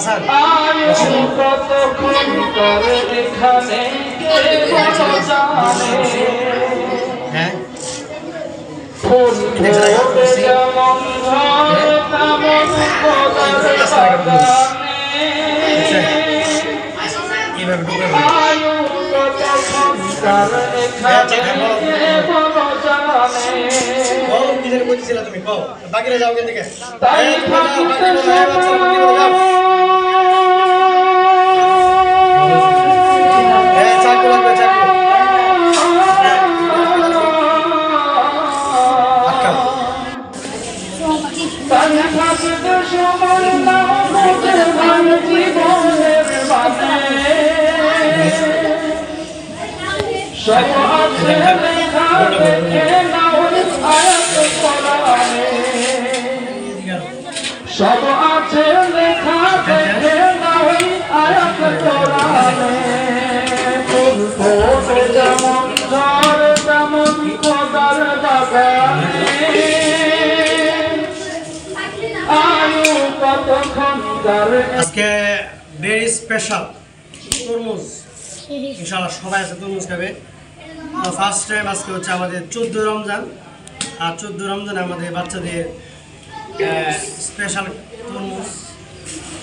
হাসান আয়ু করে এখানে হ্যাঁ ফুল যেমন ঝরে তেমন কদর বাগানে ঢুকে যেন বলছিলা তুমি কও বাকিরা যাও কেন থেকে আজকে ভেরি স্পেশাল তরমুজ। ইনশাআল্লাহ সবাই আছে তরমুজ খাবে। ফার্স্ট টাইম আজকে হচ্ছে আমাদের চোদ্দ রমজান। আর চোদ্দ রমজান আমাদের বাচ্চাদের স্পেশাল তরমুজ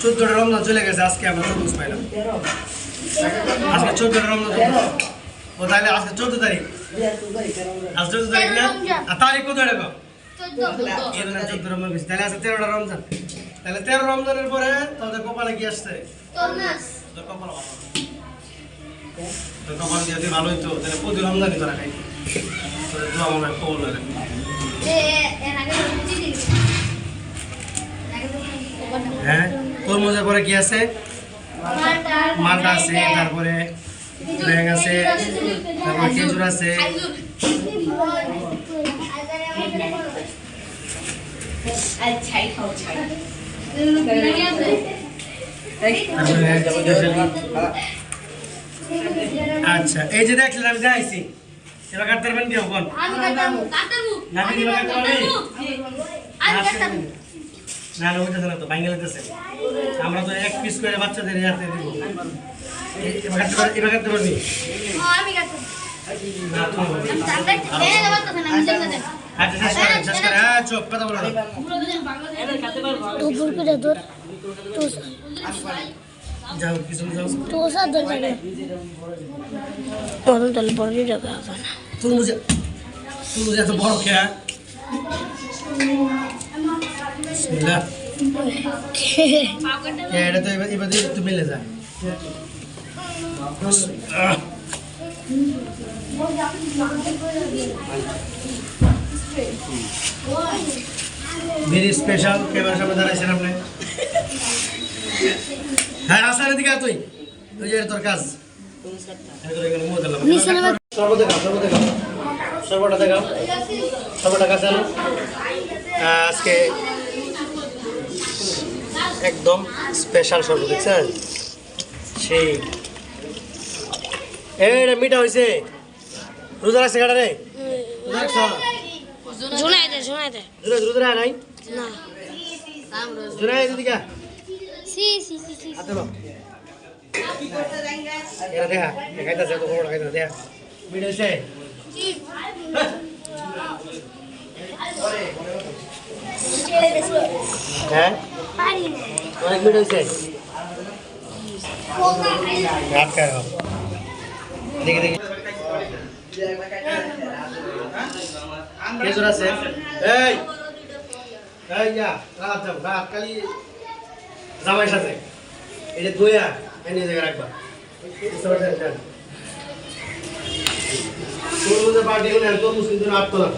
চোদ্দটা রমজান চলে গেছে আজকে আমরা তরমুজ পাইলাম। আজকে চোদ্দটা রমজান ও তাহলে আজকে চোদ্দ তারিখ। আজ চোদ্দ তারিখ না? আর তারিখ কত এর না চোদ্দ রমজান গেছে তাহলে আজকে তেরোটা রমজান। তাহলে তেরো রমজানের পরে তোদের কপালে কি আসছে? তোর কপাল ভালো। তোর কপাল দিয়ে তুই ভালোই তো। তাহলে প্রতি রমজানই তোরা খাই তোদের দোয়া মনে হয় কবল হ্যাঁ? তরমুজের পরে কি আছে? মালটা আছে তারপরে ব্যাং আছে তারপরে খেজুর আছে। আচ্ছা এই যে দেখলেন আমি যাইছি এবার কাটতে পারবেন কি হবন কাটতে পারবি? না না ওইটা না তো ভাঙ্গে লাগতেছে আমরা তো এক পিস করে বাচ্চাদের ইয়াতে দিব। এবার কাটতে পারবি? না তুমি না। আচ্ছা হ্যাঁ না। না। এত বড় খেয়া। বিসমিল্লাহ এ, এটা তো এবার এবার দিয়ে একটু মিলে যায় আহ, ভেরি স্পেশাল ক্যামেরার সামনে দাঁড়াইছেন আপনি হ্যাঁ আসার দিকে তুই ওই যে তোর কাজ আমি তোর এখানে মুখ দিলাম। নিচে নামা- সর্বদা খাও সর্বদা খাও সর্বটা দেখাও সর্বটা কাছে আনো আহ, আজকে একদম স্পেশাল শরবত দেখছেন? সেই। এটা মিঠা হয়েছে রোজা রাখছে কাটা রে? দেখা হ্যাঁ? অনেক মিঠা হয়েছে। ঘাট দেখি দেখি। খেজুর আছে? এই! এই যা রাত যাও রাত কালি জামাই সাথে। এটা দইয়া এনে জায়গা রাখবা। পারছেন? স্যার তরমুজের পার্টি হলে তরমুজ কিন্তু আটতো না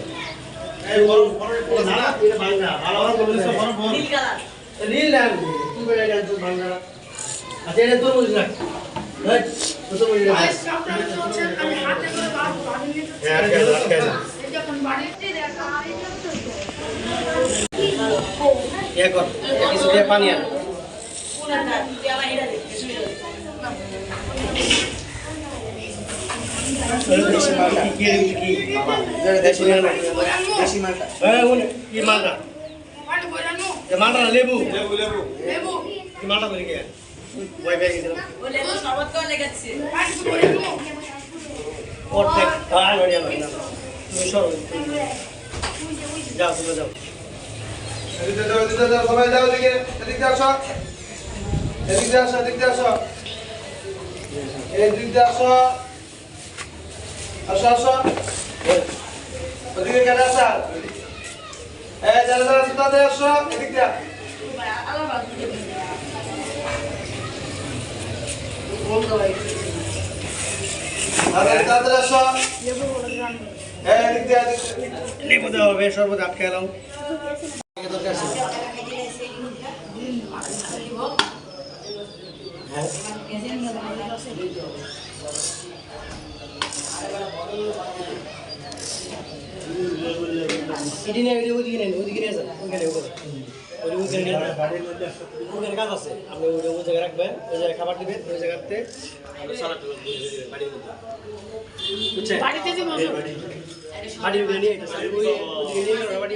এই বড় বড় না না এটা ভাঙা ভালো ভালো তরমুজ বড় বড় নীল না কি করে না হ্যাঁ আটকে দাও, আটকে দাও। ইয়ে কর কিছু দিয়ে পানি আন লেবু কি করে ওই ব্যাগে আর নড়িয়া না তুমি সরো যাও তুমি যাও এদিকে যাও, এদিকে যাও, সবাই যাও এদিকে। এদিকে। আসো, আসো। ওদিকে কেন আসা? এই, যারা যারা আসো। তাদের আসো। এদিকে যা, এদিকে যা। লেবু দেওয়া হবে শরবত আটকে এলাম এটি নিয়ে এটি ওদিকে নেন ওদিকে নিয়ে যান ওইখানে ওখানে ওইখানে কাজ আছে আপনি ওই ওই জায়গায় রাখবেন ওই জায়গায় খাবার দিবেন ওই জায়গাতে বাড়িতে যে বাড়ির ওখানে নিয়ে এটা বাড়ি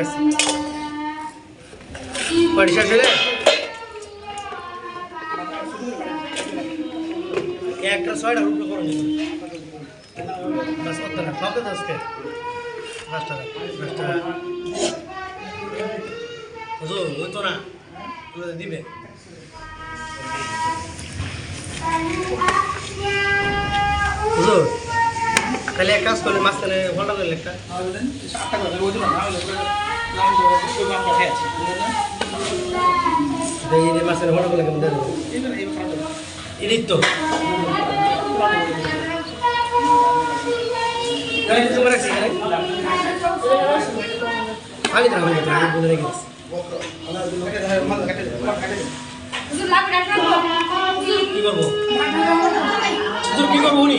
কাছে পরিষ্কার করে একটা ছয়টা রুপে বাস কত না কত ওই না। দিবে। হুজুর। তাহলে এক কাজ করলে মাঝখানে ঘণ্টা করে একটা মাঝখানে ঘণ্টা করে কেমন এদিক তো। আমি তো বলে রেখে কি করব? কি করব উনি?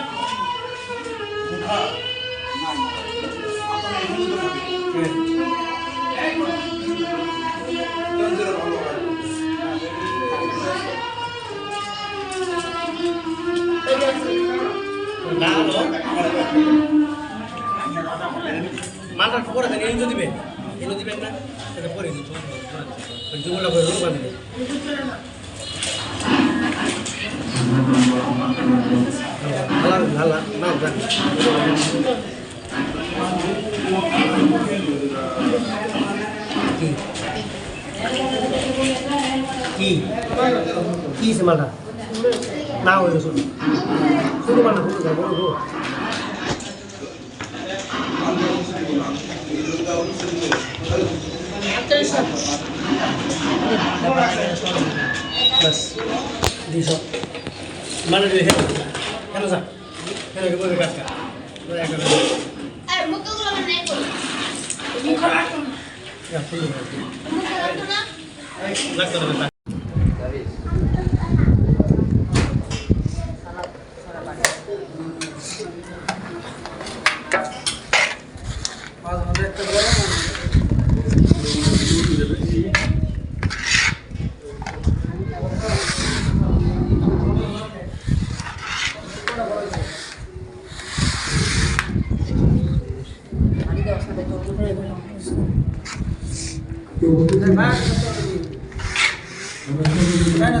মালটা পরে দেন, এই দিবেন এগুলো দিবেন না এটা পরে দিন জুমলা করে রুম বানিয়ে ভালো ভালো না দেন কি? কি? কি সে মালটা? না Bas, di sop. Mana dia? Hello, sir. Hello, kita berkat kak. Eh, kau বড় বাস দিস মানে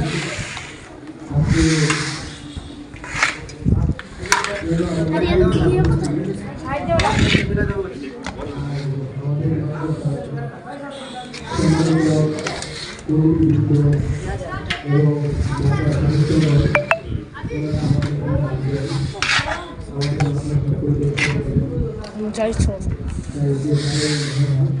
দিদি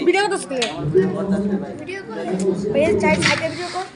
বলে কাটকা লাগতো না সবাই তুই ভিডিও করতে স্কুলে ভিডিও করে চাই সাইডে ভিডিও কর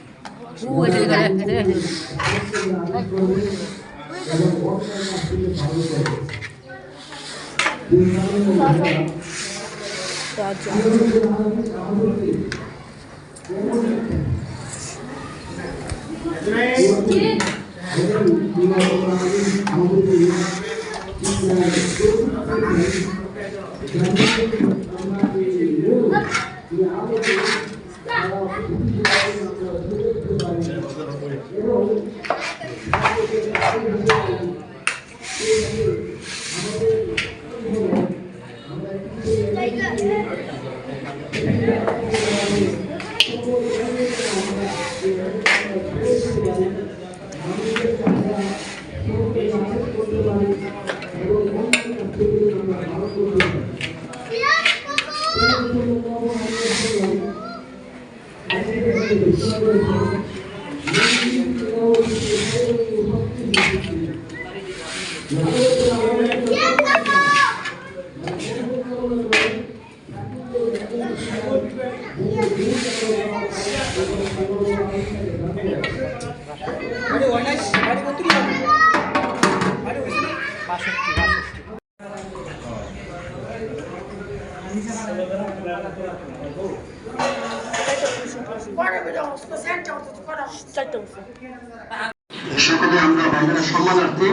সকলে আমরা বাংলা সম্মানার্থে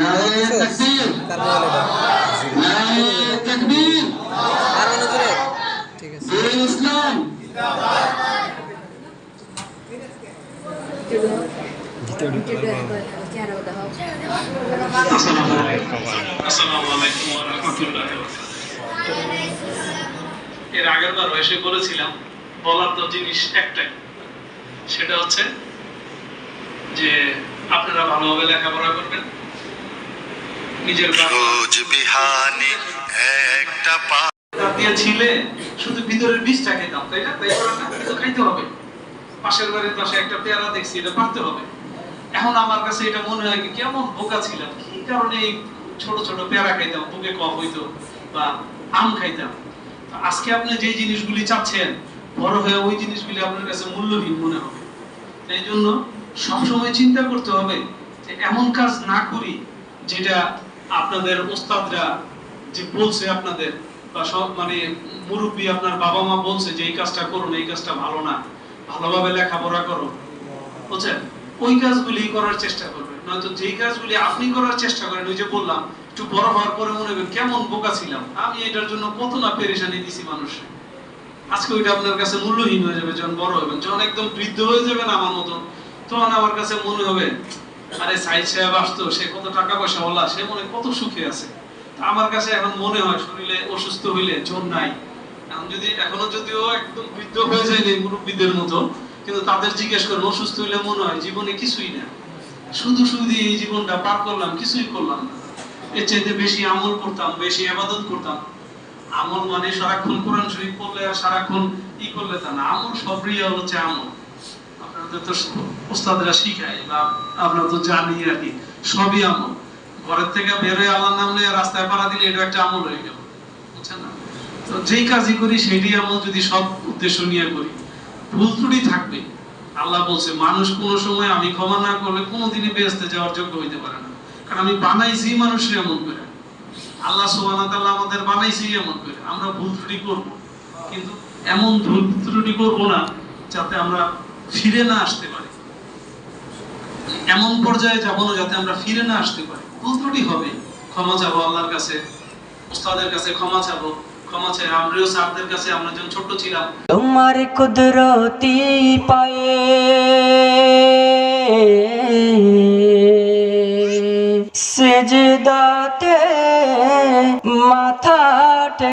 নারায়ে তাকবীর। জয় ইসলাম। আসসালামু আলাইকুম। ওয়া রাহমাতুল্লাহি ওয়া এর আগের বার এসে বলেছিলাম বলার তো জিনিস একটাই। সেটা হচ্ছে যে আপনারা ভালোভাবে লেখাপড়া করবেন। নিজের রোজ বিহানে একটা পা দিয়ে ছিলে শুধু ভিতরের বীজটা খেতাম তাই না? তাই না? খাইতে হবে। পাশের বাড়ির পাশে একটা পেয়ারা দেখছি এটা পারতে হবে। এখন আমার কাছে এটা মনে হয় কেমন বোকা ছিলাম? কি কারণে এই ছোট ছোট পেয়ারা খাইতাম? বুকে কফ হইতো বা আম খাইতাম? আজকে আপনি যে জিনিসগুলি চাচ্ছেন, বড় হয়ে ওই জিনিসগুলি আপনার কাছে মূল্যহীন মনে হবে। এই জন্য সবসময় চিন্তা করতে হবে যে এমন কাজ না করি যেটা আপনাদের ওস্তাদরা যে বলছে আপনাদের, বা সব মানে মুরব্বী আপনার বাবা মা বলছে যে এই কাজটা করুন এই কাজটা ভালো না, ভালোভাবে লেখাপড়া করো। বুঝছেন? ওই কাজগুলি করার চেষ্টা করবেন। নয়তো যেই কাজগুলি আপনি করার চেষ্টা করেন, ওই যে বললাম একটু বড় হওয়ার পরে মনে হবে কেমন বোকা ছিলাম। আমি এটার জন্য কত না পেরেশানি দিছি মানুষের আজকে ওইটা আপনার কাছে মূল্যহীন হয়ে যাবে, যখন বড় হবেন, যখন একদম বৃদ্ধ হয়ে যাবেন আমার মতো তখন আমার কাছে মনে হবে, আরে সাইদ সাহেব আসতো, সে কত টাকা পয়সা ওলা, সে মনে কত সুখে আছে। আমার কাছে এখন মনে হয়, শরীরে অসুস্থ হইলে জোর নাই। এখন যদি, এখনও যদিও একদম বৃদ্ধ হয়ে যায় এই মুরব্বীদের মতো, কিন্তু তাদের জিজ্ঞেস করেন, অসুস্থ হইলে মনে হয় জীবনে কিছুই না। শুধু শুধু এই জীবনটা পার করলাম, কিছুই করলাম না। এর চাইতে বেশি আমল করতাম, বেশি আবাদত করতাম। আমল মানে সারাক্ষণ কোরআন শরীফ পড়লে আর সারাক্ষণ ই করলে তা না। আমল সবই হচ্ছে আমল। আপনাদের তো ওস্তাদরা শিখায় বা আমরা তো জানি আর কি, সবই আমল। ঘরের থেকে বেরোয় আল্লাহর নাম নিয়ে রাস্তায় পাড়া দিলে এটা একটা আমল হয়ে গেল। বুঝছেন না? তো যেই কাজই করি সেটাই আমল যদি সব উদ্দেশ্য নিয়ে করি, ভুল ত্রুটি থাকবে। আল্লাহ বলছে, মানুষ কোনো সময় আমি ক্ষমা না করলে কোনোদিনই বেহেস্তে যাওয়ার যোগ্য হইতে পারে না। আমি বানাইছি মানুষের এমন করে। আল্লাহ তাআলা আমাদের বানাইছি এমন করে। আমরা ভুল ত্রুটি করব। কিন্তু এমন ভুল ত্রুটি করব না যাতে আমরা ফিরে না আসতে পারি। এমন পর্যায়ে যাব না যাতে আমরা ফিরে না আসতে পারি। ভুল ত্রুটি হবে। ক্ষমা চাবো আল্লাহর কাছে উস্তাদের কাছে ক্ষমা চাবো। ক্ষমা চাই আমরাও স্যারদের কাছে, আমরা যখন ছোট ছিলাম। তোমার কুদরতি পায়ে সেজদাতে মাথাটে